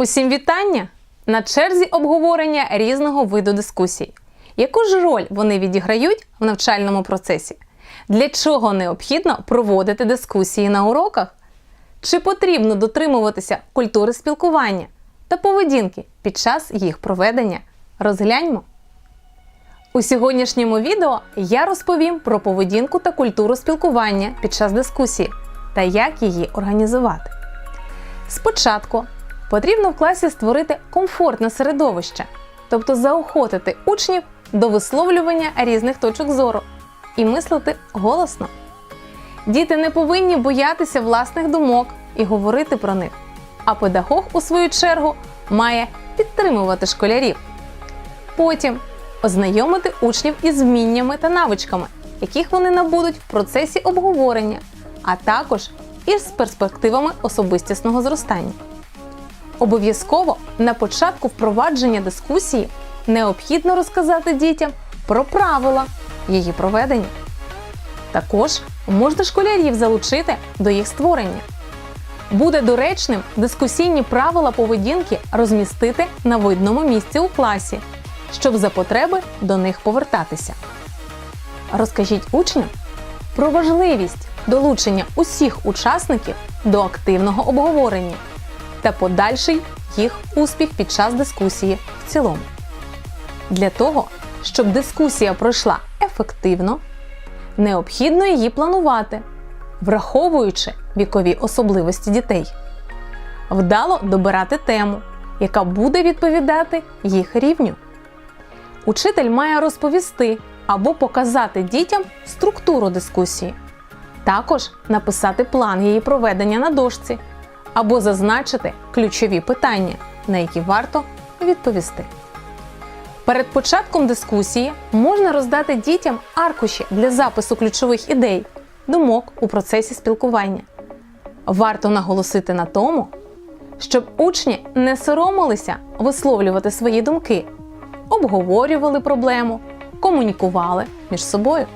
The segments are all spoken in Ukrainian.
Усім вітання! На черзі обговорення різного виду дискусій. Яку ж роль вони відіграють в навчальному процесі? Для чого необхідно проводити дискусії на уроках? Чи потрібно дотримуватися культури спілкування та поведінки під час їх проведення? Розгляньмо. У сьогоднішньому відео я розповім про поведінку та культуру спілкування під час дискусії та як її організувати. Спочатку потрібно в класі створити комфортне середовище, тобто заохотити учнів до висловлювання різних точок зору і мислити голосно. Діти не повинні боятися власних думок і говорити про них, а педагог, у свою чергу, має підтримувати школярів. Потім ознайомити учнів із вміннями та навичками, яких вони набудуть в процесі обговорення, а також із перспективами особистісного зростання. Обов'язково на початку впровадження дискусії необхідно розказати дітям про правила її проведення. Також можна школярів залучити до їх створення. Буде доречним дискусійні правила поведінки розмістити на видному місці у класі, щоб за потреби до них повертатися. Розкажіть учням про важливість долучення усіх учасників до активного обговорення та подальший їх успіх під час дискусії в цілому. Для того, щоб дискусія пройшла ефективно, необхідно її планувати, враховуючи вікові особливості дітей, вдало добирати тему, яка буде відповідати їх рівню. Учитель має розповісти або показати дітям структуру дискусії, також написати план її проведення на дошці або зазначити ключові питання, на які варто відповісти. Перед початком дискусії можна роздати дітям аркуші для запису ключових ідей, думок у процесі спілкування. Варто наголосити на тому, щоб учні не соромилися висловлювати свої думки, обговорювали проблему, комунікували між собою.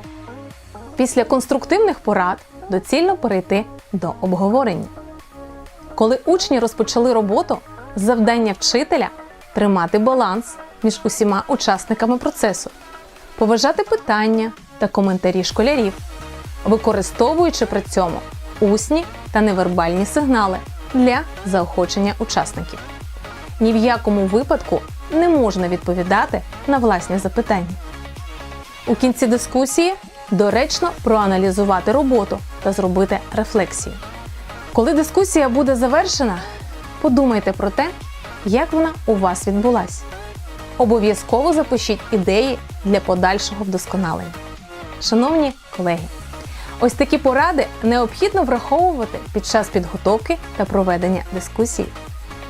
Після конструктивних порад доцільно перейти до обговорення. Коли учні розпочали роботу, завдання вчителя тримати баланс між усіма учасниками процесу, поважати питання та коментарі школярів, використовуючи при цьому усні та невербальні сигнали для заохочення учасників. Ні в якому випадку не можна відповідати на власні запитання. У кінці дискусії доречно проаналізувати роботу та зробити рефлексію. Коли дискусія буде завершена, подумайте про те, як вона у вас відбулась. Обов'язково запишіть ідеї для подальшого вдосконалення. Шановні колеги, ось такі поради необхідно враховувати під час підготовки та проведення дискусії.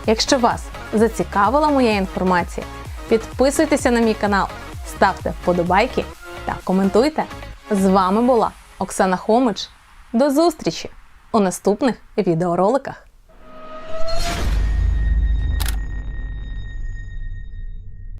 Якщо вас зацікавила моя інформація, підписуйтеся на мій канал, ставте вподобайки та коментуйте. З вами була Оксана Хомич. До зустрічі! у наступних відеороликах.